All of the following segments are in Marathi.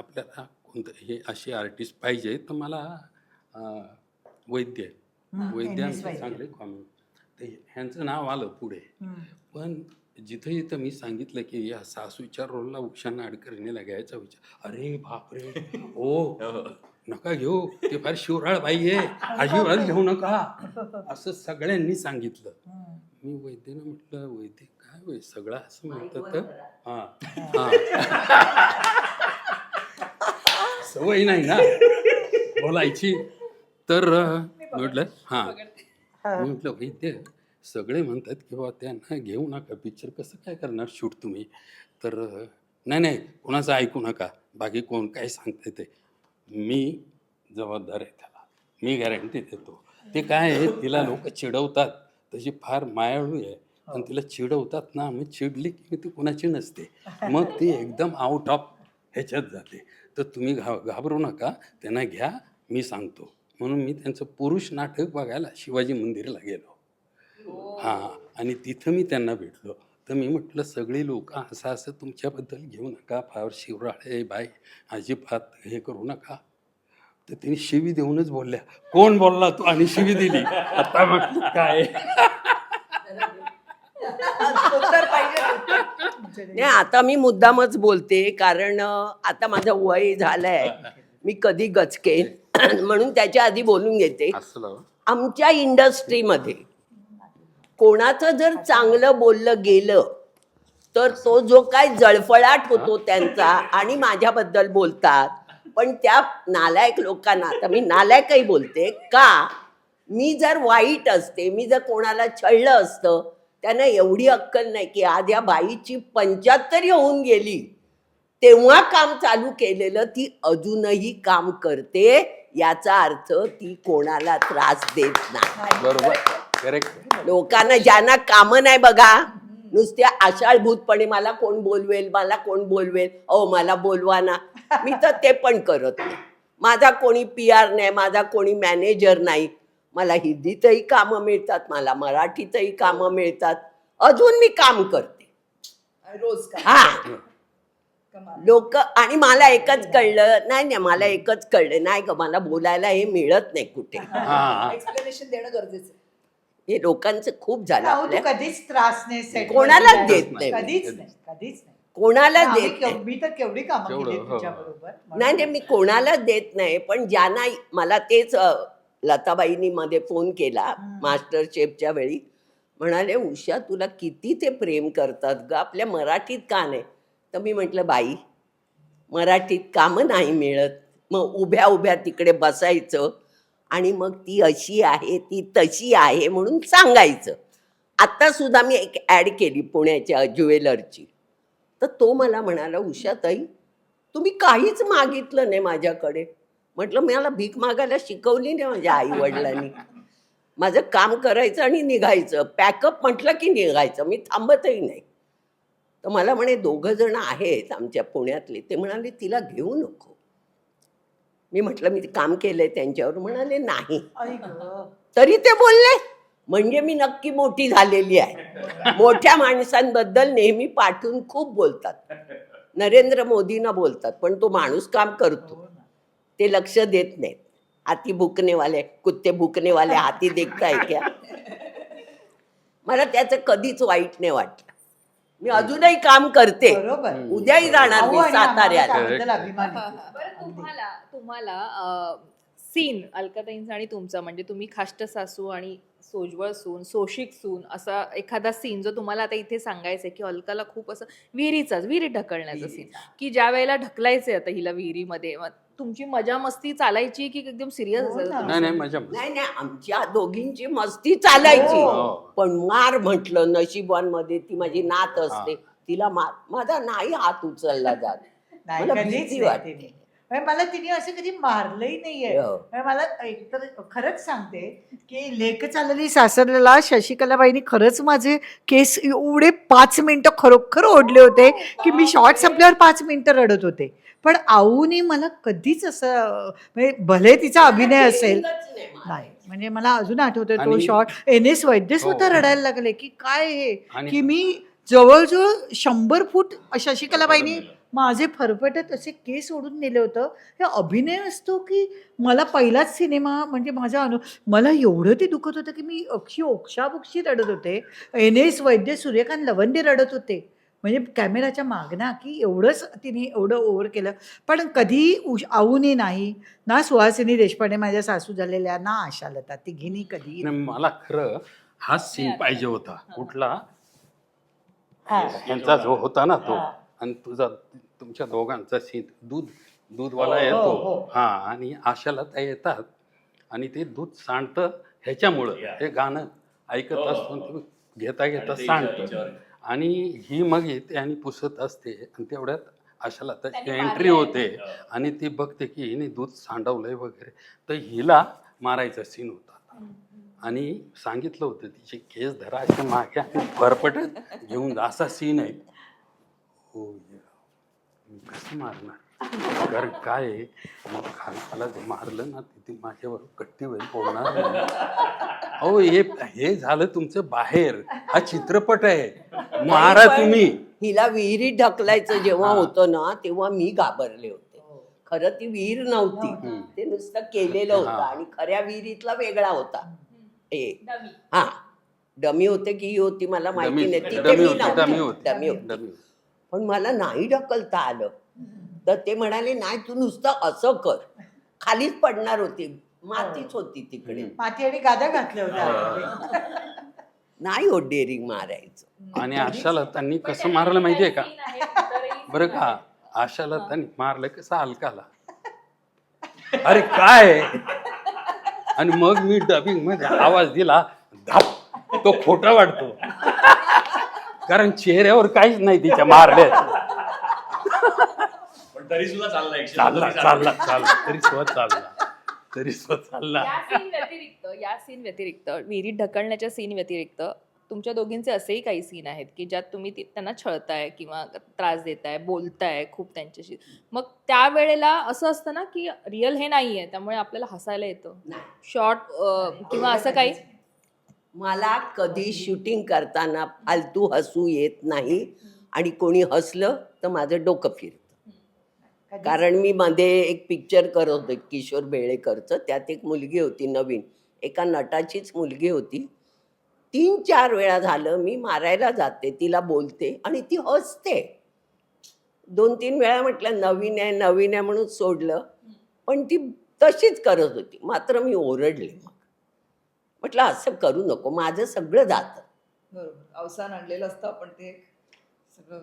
आपल्याला कोणतं हे असे आर्टिस्ट पाहिजे तर मला अं, वैद्य हम्म, वैद्य. चांगले कॉमेडी तर ह्यांचं नाव आलं पुढे. पण जिथं जिथं मी सांगितलं की या सासूच्या रोलला उषा नाडकर्णीला घ्यायचा विचार. अरे बापरे. हो नका घेऊ. ते फार शिवराळ बाई आहे. अजिबात घेऊ नका. असं सगळ्यांनी सांगितलं. मी वैद्यनं म्हटलं वैद्य काय वै सगळं असं म्हणतात तर? हा. हा. सवय नाही ना. बोलायची. तर म्हटलं हा. हा. म्हटलं वैद्य सगळे म्हणतात की बाबा त्यांना घेऊ नका पिक्चर कसं काय करणार? शूट तुम्ही. तर नाही नाही कोणाचं ऐकू नका. बाकी कोण काय सांगते ते. मी जबाबदार आहे त्याला. मी गॅरंटी देतो. ते काय आहे तिला लोक चिडवतात. तशी फार मायाळू आहे. पण तिला चिडवतात ना मग चिडली की ती कुणाची नसते. मग ती एकदम आउट ऑफ ह्याच्यात जाते. तर तुम्ही घा घाबरू नका त्यांना घ्या मी सांगतो. म्हणून मी त्यांचं पुरुष नाटक बघायला शिवाजी मंदिरला गेलो. हां आणि तिथं मी त्यांना भेटलो. तर मी म्हटलं सगळी लोक असं असं तुमच्याबद्दल घेऊ नका फार शिवराळे बाय अजिबात हे करू नका. तर तिने शिवी देऊनच बोलल्या. कोण बोलला तू? आणि शिवी दिली. आता म्हटलं काय? नाही आता मी मुद्दामच बोलते कारण आता माझं वय झालंय. मी कधी गचकेन? म्हणून त्याच्या आधी बोलून घेते. आमच्या इंडस्ट्रीमध्ये कोणाचं जर चांगलं बोललं गेलं तर तो जो काय जळफळाट होतो त्यांचा आणि माझ्याबद्दल बोलतात. पण त्या नालायक लोकांना आता मी नालायकही बोलते का? मी जर वाईट असते मी जर कोणाला छळलं असतं त्यांना एवढी अक्कल नाही की आज या बाईची पंच्याहत्तरी होऊन गेली. तेव्हा काम चालू केलेलं ती अजूनही काम करते याचा अर्थ ती कोणाला त्रास देत नाही. बरोबर. करेक्ट लोकांना ज्यांना कामं नाही बघा नुसत्या आषाढभूतपणे मला कोण बोलवेल मला कोण बोलवेल? अहो मला बोलवा ना. मी तर ते पण करत नाही. माझा कोणी पी आर नाही माझा कोणी मॅनेजर नाही. मला हिंदीतही कामं मिळतात मला मराठीतही कामं मिळतात अजून मी काम करते रोज हा कमाल. लोक आणि मला एकच कळलं नाही नाही मला एकच कळलं नाही ग मला बोलायला हे मिळत नाही कुठे हा. एक्सप्लेनेशन देणं गरजेचं आहे. हे लोकांचं खूप झालं कधीच त्रास नाही कोणालाच. देत नाही. कधीच नाही कधीच नाही कोणाला देत मी तर केवढी कामं हो. तुझ्या बरोबर नाही नाही मी कोणालाच देत नाही पण ज्यांना मला तेच लताबाईंनी मध्ये फोन केला. मास्टर शेफच्या वेळी. म्हणाले उषा तुला किती ते प्रेम करतात ग? आपल्या मराठीत का नाही? तर मी म्हटलं बाई मराठीत कामं नाही मिळत. मग उभ्या उभ्या तिकडे बसायचं आणि मग ती अशी आहे ती तशी आहे म्हणून सांगायचं. आत्ता सुद्धा मी एक ॲड केली पुण्याच्या ज्वेलरची तर तो मला म्हणाला उषाताई तुम्ही काहीच मागितलं नाही माझ्याकडे. म्हटलं मला भीक मागायला शिकवली नाही माझ्या आई वडिलांनी माझं काम करायचं आणि निघायचं. पॅकअप म्हटलं की निघायचं. मी थांबतही नाही. तर मला म्हणे दोघं जण आहेत आमच्या पुण्यातले. ते म्हणाले तिला घेऊ नको. मी म्हटलं मी काम केलंय त्यांच्यावर. म्हणाले नाही. तरी ते बोलले म्हणजे मी नक्की मोठी झालेली आहे. मोठ्या माणसांबद्दल नेहमी पाठवून खूप बोलतात. नरेंद्र मोदींना बोलतात पण तो माणूस काम करतो. ते लक्ष देत नाहीत. हाती भुकणेवाले कुत्ते भुकणेवाले हाती देखताय क्या मला त्याचं कधीच वाईट नाही वाटलं. मी अजूनही काम करते. बरोबर. उद्याही जाणार मी साताऱ्याला तुम्हाला तुम्हाला सीन अलकाताईंचा आणि तुमचा म्हणजे तुम्ही खाष्ट सासू आणि सोजवळ सून सोशिक सून असा एखादा सीन जो तुम्हाला आता इथे सांगायचा आहे की अलकाला खूप असं विहिरीचाच विहिरीत ढकलण्याचा सीन की ज्या वेळेला ढकलायचे आता हिला विहिरीमध्ये तुमची मजा मस्ती चालायची की एकदम सिरियस हो ना. नाही नाही मजा नाही नाही आमच्या दोघींची मस्ती चालायची हो. पण मार म्हटलं नशिबांमध्ये ती माझी नात असते तिला मार माझा नाही हात उचलला जात नाही मला कधीच भीती नाही वाटते. तिने. म्हणजे मला तिने असं कधी मारलंही नाहीये. हो. म्हणजे मला एकतर खरंच सांगते की लेख चाललेली सासरलेला शशिकलाबाईंनी खरंच माझे केस एवढे पाच मिनिटं खरोखर ओढले होते की मी शॉर्ट संपल्यावर पाच मिनिटं रडत होते. पण आऊने मला कधीच असं म्हणजे भले तिचा अभिनय असेल. नाही म्हणजे मला अजून आठवतोय तो आणि- शॉर्ट. एन एस वैद्य स्वतः हो. रडायला लागले की काय हे? आणि की मी जवळजवळ शंभर फूट शशिकलाबाईंनी माझे फरफटत असे केस ओढून नेले होतं. हे अभिनय असतो की मला पहिलाच सिनेमा म्हणजे माझा अनु मला एवढं ते दुखत होतं की मी अक्षी ओक्षाबुक्षी रडत होते. एन एस वैद्य सूर्यकांत लवंडे रडत होते. म्हणजे कॅमेराच्या मागना की एवढंच तिने एवढं ओव्हर केलं. पण कधी उश आऊने नाही ना सुहासिनी देशपांडे माझ्या सासू झालेल्या ना आशालता. तिघींनी कधी मला खरं हाच सीन पाहिजे होता. कुठला? यांचा जो होता ना तो. आणि तुझा तुमच्या दोघांचा सीन दूध दूधवाला हो, येतो. हो. हा आणि आशाला त्या येतात. आणि ते दूध सांडतं ह्याच्यामुळं. हे गाणं ऐकत हो. असतो घेता घेता सांडतं. आणि ही मग येते आणि पुसत असते. आणि तेवढ्यात आशाला त्याची एंट्री. होते. आणि ती बघते की हिने दूध सांडवलंय वगैरे. तर हिला मारायचा सीन होता आणि सांगितलं होतं तिचे केस धरा असे मागे आणि भरपटत घेऊन जा. असा सीन आहे. हो या. मी कसं मारणार? कारण काय आहे, मग खालपाला जे मारलं ना तिथे माझ्यावर कट्टी होईल नाही. अहो हे हे झालं तुमचं बाहेर. हा चित्रपट आहे. मारा पण तुम्ही. हिला विहिरीत ढकलायचं जेव्हा हा. होतं ना तेव्हा मी घाबरले होते. खरं ती विहीर नव्हती. हम्म. ते नुसतं केलेलं होतं हा. आणि खऱ्या विहिरीतला वेगळा होता. ए. डमी. हा. डमी होते की ही होती मला माहिती डमी नाही तिथे डमी मी होती. नव्हते. डमी होती. डमी होती. डमी होती. पण मला नाही ढकलता आलं. तर ते म्हणाले नाही तू नुसतं असं कर. खालीच पडणार होती. मातीच होती तिकडे. माती आणि गाद्या घातल्या होत्या. नाही हो डेअरिंग मारायचं. आणि आशाला त्यांनी कसं मारलं माहितीये का? बरं का? आशाला त्यांनी मारलं कसं अलकाला अरे काय? आणि मग मी डबिंगमध्ये आवाज दिला धाप तो खोटा वाटतो. कारण चेहऱ्यावर काहीच नाही तिच्या मारल्याचं पण तरी सुद्धा चालला. चालला चालला. चालला तरी स्वतः चालला. तरी स्वतः चालला. या सीन व्यतिरिक्त या सीन व्यतिरिक्त विहिरीत ढकलण्याच्या सीन व्यतिरिक्त तुमच्या दोघींचे असेही काही सीन आहेत की ज्यात तुम्ही ती- त्यांना छळताय किंवा त्रास देताय बोलताय खूप त्यांच्याशी? मग त्यावेळेला असं असतं ना की रिअल हे नाहीये त्यामुळे आपल्याला हसायला येतं. नाही. शॉर्ट किंवा असं काही? मला कधी शूटिंग करताना फालतू हसू येत नाही आणि कोणी हसलं तर माझं डोकं फिरतं. कारण मी मध्ये एक पिक्चर करत होते किशोर बेळेकरचं. त्यात एक मुलगी होती नवीन. एका नटाचीच मुलगी होती. तीन चार वेळा झालं मी मारायला जाते तिला बोलते आणि ती हसते. दोन तीन वेळा म्हटलं नवीन आहे नवीन आहे म्हणून सोडलं. पण ती तशीच करत होती. मात्र मी ओरडले. मग म्हटलं असं करू नको माझं सगळं जातं. बरोबर. अवसान आणलेलं असतं आपण ते सगळं.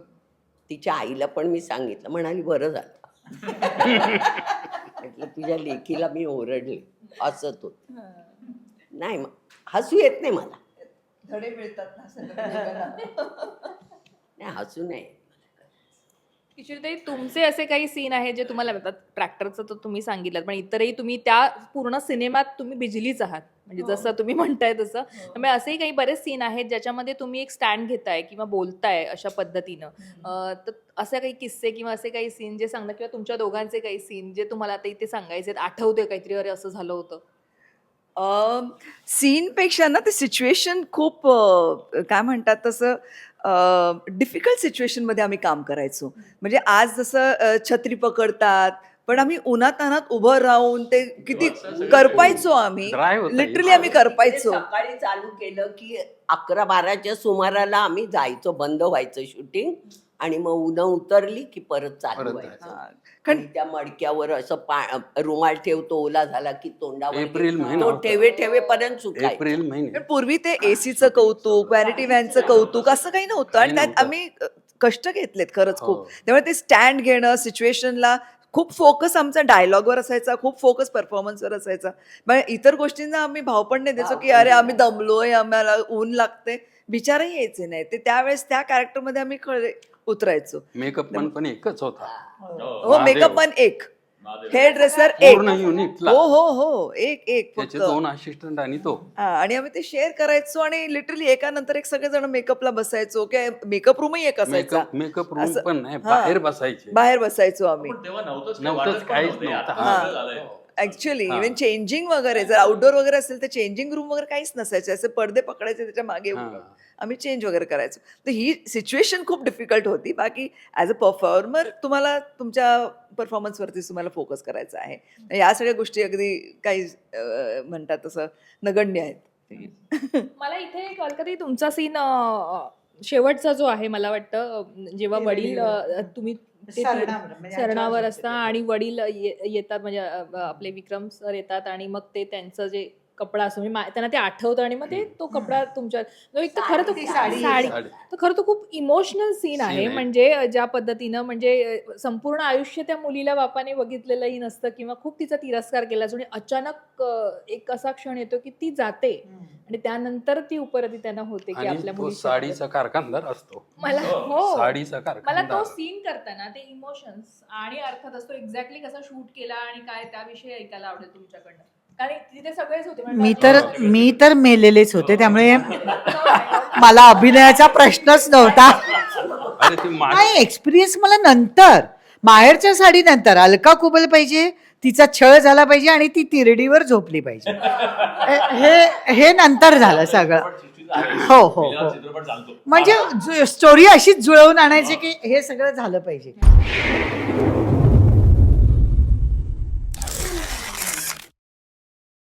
तिच्या आईला पण मी सांगितलं म्हणाली बरं झालं. म्हटलं तुझ्या लेकीला मी ओरडले. हसत होत नाही हसू येत नाही मला. धडे मिळतात ना जगाला. नाही हसू नाही किशोरताई तुमचे असे काही सीन आहेत जे तुम्हाला येतात ट्रॅक्टरचं तर तुम्ही सांगितलं पण इतरही तुम्ही त्या पूर्ण सिनेमात तुम्ही बिजलीच आहात. म्हणजे हो. जसं तुम्ही म्हणताय तसं. त्यामुळे असेही काही बरेच सीन आहेत ज्याच्यामध्ये तुम्ही एक स्टँड घेताय किंवा बोलताय अशा पद्धतीनं. तर असे काही किस्से किंवा असे काही सीन जे सांगतात किंवा तुमच्या दोघांचे काही सीन जे तुम्हाला आता इथे सांगायचे आठवते काहीतरी अरे असं झालं होतं? सीनपेक्षा ना ते सिच्युएशन खूप काय म्हणतात तसं डिफिकल्ट सिच्युएशनमध्ये आम्ही काम करायचो. म्हणजे आज जसं छत्री पकडतात पण आम्ही उन्हात अनात उभं राहून ते किती करपायचो आम्ही. लिटरली आम्ही करपायचो. ते सकाळी चालू केलं की अकरा बाराच्या सुमाराला आम्ही जायचो बंद व्हायचं शूटिंग आणि मग उन्हा उतरली की परत चालू परत व्हायचं. हा. कारण त्या मडक्यावर असं पा रुमाल ठेवतो ओला झाला की तोंडावर एप्रिल घेतो. महिना तो होता. ठेवे ठेवेपर्यंत सुकायचा. एप्रिल महिने. पण पूर्वी ते एसीचं कौतुक व्हॅनिटी व्हॅनचं कौतुक असं काही नव्हतं. आणि काही त्यात नव्हतं. आम्ही अ, कष्ट घेतलेत खरंच खूप. हो. त्यामुळे ते स्टँड घेणं सिच्युएशनला खूप फोकस आमचा डायलॉगवर असायचा खूप फोकस परफॉर्मन्सवर असायचा. मग इतर गोष्टींना आम्ही भाव पण नाही द्यायचो की अरे आम्ही दमलोय आम्हाला ऊन लागते विचारही यायचे नाही ते त्यावेळेस त्या कॅरेक्टरमध्ये आम्ही खरे उतरायचो मेकअप पण पण एकच होता हो. महादेव. मेकअप पण एक. हेअर ड्रेसर एक पूर्ण युनिटला हो हो हो एक एक फक्त दोन असिस्टंट आणि तो हा, आणि आम्ही ते शेअर करायचो आणि लिटरली एकानंतर एक सगळेजण मेकअपला बसायचो की मेकअप रूमही एक असायचा मेकअप मेकअप रूम असं- पण नाही हा. बाहेर बसायचे बाहेर बसायचो आम्ही पण तेव्हा नव्हतंच नव्हतंच, वाटच पण काहीच नव्हते. नव्हतं. आता हा. सगळं झालंय. ऍक्च्युली हा. इव्हन चेंजिंग वगैरे जर आउटडोर वगैरे असेल तर चेंजिंग रूम वगैरे काहीच नसायचे असे पडदे पकडायचे त्याच्यामागे हां. उभं. आम्ही चेंज वगैरे करायचो. तर ही सिच्युएशन खूप डिफिकल्ट होती. बाकी ॲज अ परफॉर्मर तुम्हाला तुमच्या परफॉर्मन्सवरती तुम्हाला फोकस करायचा आहे. या सगळ्या गोष्टी अगदी काही म्हणतात तसं नगण्य आहेत. मला इथे कळकती तुमचा सीन शेवटचा जो आहे मला वाटतं जेव्हा ते वडील तुम्ही ते सरणावर, म्हणजे असता. आणि वडील येतात म्हणजे आपले विक्रम सर येतात आणि मग ते त्यांचं जे कपडा असतो. म्हणजे मा- त्यांना ते आठवतं आणि मग ते तो कपडा तुमच्या एक तर खरं तर ती साडी- साडी साडी. तर खरं तर खूप इमोशनल सीन आहे. आहे. म्हणजे अ, ज्या पद्धतीनं म्हणजे अ, संपूर्ण आयुष्य त्या मुलीला बापाने बघितलेलंही नसतं किंवा खूप तिचा तिरस्कार केला असतो. आणि अचानक अ, एक असा क्षण येतो की ती जाते. आणि त्यानंतर ती उपरती त्यांना होते की आणि आपल्या तो मुलीची साडीचा कारखानदार असतो. मला हो. साडीचा मला कारखानदार. तो सीन करताना ते इमोशन्स आणि अर्थात असतो एक्झॅक्टली कसा शूट केला आणि काय त्याविषयी ऐकायला आवडेल तुमच्याकडनं? कारण तिथे सगळेच होते म्हणजे मी तर मी तर मेलेलेच होते त्यामुळे मला अभिनयाचा प्रश्नच नव्हता. अरे ते मा- नाही एक्सपिरियन्स मला नंतर. माहेरच्या साडी नंतर. अलका कुबल पाहिजे तिचा छळ झाला पाहिजे आणि ती तिरडीवर झोपली पाहिजे. हे हे नंतर झालं सगळं. हो हो हो. चित्रपट चालतो म्हणजे स्टोरी अशीच जुळवून आणायची की हे सगळं झालं पाहिजे.